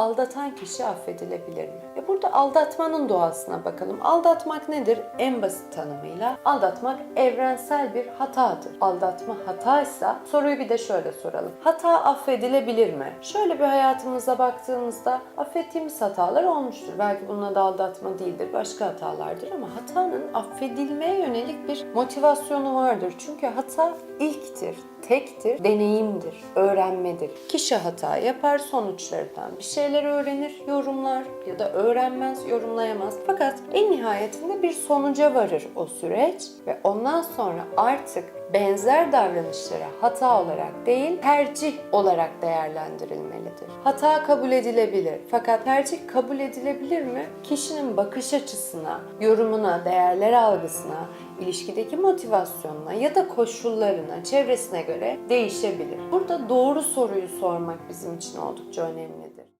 aldatan kişi affedilebilir mi? E burada aldatmanın doğasına bakalım. Aldatmak nedir? En basit tanımıyla aldatmak evrensel bir hatadır. Aldatma hataysa soruyu bir de şöyle soralım. Hata affedilebilir mi? Şöyle bir hayatımıza baktığımızda affettiğimiz hatalar olmuştur. Belki bunun adı aldatma değildir, başka hatalardır ama hatanın affedilmeye yönelik bir motivasyonu vardır. Çünkü hata ilktir, tektir, deneyimdir, öğrenmedir. Kişi hata yapar, sonuçlarından bir şeyler öğrenir, yorumlar ya da öğrenmez, yorumlayamaz. Fakat en nihayetinde bir sonuca varır o süreç ve ondan sonra artık benzer davranışlara hata olarak değil, tercih olarak değerlendirilmelidir. Hata kabul edilebilir. Fakat tercih kabul edilebilir mi? Kişinin bakış açısına, yorumuna, değerler algısına, ilişkideki motivasyonuna ya da koşullarına, çevresine göre değişebilir. Burada doğru soruyu sormak bizim için oldukça önemlidir.